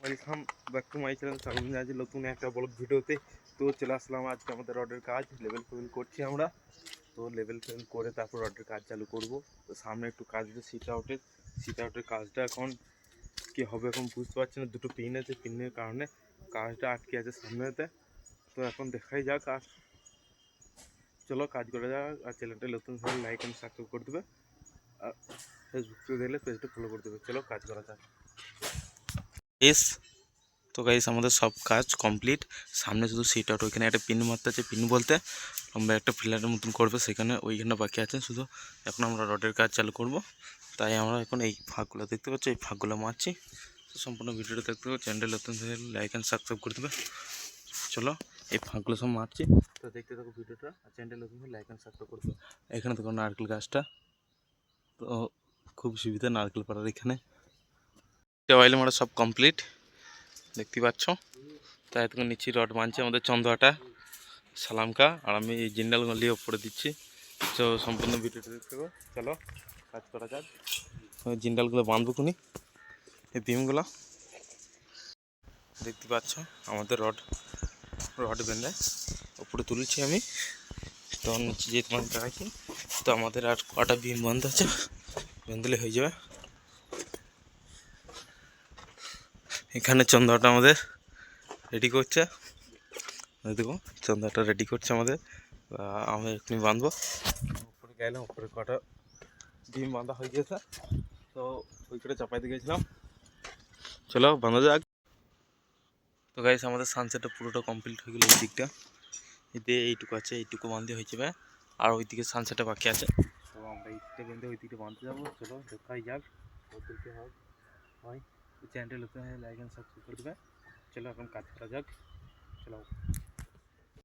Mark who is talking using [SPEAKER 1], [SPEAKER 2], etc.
[SPEAKER 1] Welcome back to my channel সামনে আজ নতুন একটা ব্লগ ভিডিওতে। তো চলে আসলাম আজকে আমাদের রডের কাজ। লেভেল ফেভেল করছি আমরা। তো লেভেল ফেভেল করে তারপর রডের কাজ চালু করব। তো সামনে একটু কাজ আছে সিট আউটের সিট আউটের কাজটা এখন কি হবে এখন বুঝতে পারছি না। দুটো পিন আছে পিনের কারণে কাজটা আটকে আছে সামনেতে। তো এখন দেখাই যাক আর। চলো কাজ করা যাক আর চ্যানেলটা নতুন হলে লাইক অ্যান্ড সাবস্ক্রাইব করে দেবে। আর ফেসবুক দেখলে পেজটা ফলো করে দেবে। চলো কাজ করা যাক। এস। তো গাইস আমাদের সব কাজ কমপ্লিট সামনে শুধু সিট আউট ওইখানে একটা পিন মারতে আছে পিন বলতে লম্বা একটা ফিলারের মতন করবে, সেখানে ওইখানে বাকি আছে। শুধু এখন আমরা রডের কাজ চালু করব। তাই আমরা এখন এই ফাঁকগুলো দেখতে পাচ্ছি, এই ফাঁকগুলো মারছি। সম্পূর্ণ ভিডিওটা দেখতে পাবো চ্যানেল নতুন লাইক অ্যান্ড সাবস্ক্রাইব করে দেবে। চলো, এই ফাঁকগুলো সব মারছি। তো দেখতে থাকো ভিডিওটা, আর চ্যানেল নতুন লাইক অ্যান্ড সাবস্ক্রাইব করে দেবে। এখানে দেখো নারকেল গাছটা। তো খুব সুবিধা, নারকেল পাড়ার এখানে। অয়েল মারা সব কমপ্লিট দেখতে পাচ্ছ? তাই এতক্ষণ নিচ্ছি রড মানছে আমাদের চন্দ্রাটা সালামকা, আর আমি এই জিন্ডালগুলো নিয়ে ওপরে দিচ্ছি। তো সম্পূর্ণ ভিডিওটা দেখতে চলো, কাজ করা যাক। জিন্ডালগুলো বাঁধবো খুনি। এই বিমগুলো দেখতে পাচ্ছ? আমাদের রড রড বেঁধে ওপরে তুলেছি আমি। তো নিচে যে তোমার দেখাচ্ছি, তো আমাদের আর কটা বিম বন্ধ আছে। বেঁধলে হয়ে যাবে। এখানে চন্দ্রটা আমাদের রেডি করছে। দেখো চন্দ্রটা রেডি করছে আমাদের। আহ, আমি এক্ষুনি বাঁধবো। উপরে গেলাম উপরে কটা ডিম বাঁধা হয়ে গেছে। তো ওই করে চাপাইতে গেছিলাম। চলো বাঁধা যাক। তো গাইস আমাদের সানসেটটা পুরোটা কমপ্লিট হয়ে গেল এই দিকটা। এতে এইটুকু আছে এইটুকু বাঁধতে হয়ে যাবে। আর ওই দিকে সানসেটটা বাকি আছে। তো আমরা এই দিকটা বেঁধে ওই দিকটা বাঁধতে যাব। চলো দেখাই যাক। ওদেরকে হয়। চ্যানেলটা নতুন হলে লাইক অ্যান্ড সাবস্ক্রাইব করে দেবে চলো এখন কাজ করা যাক চলো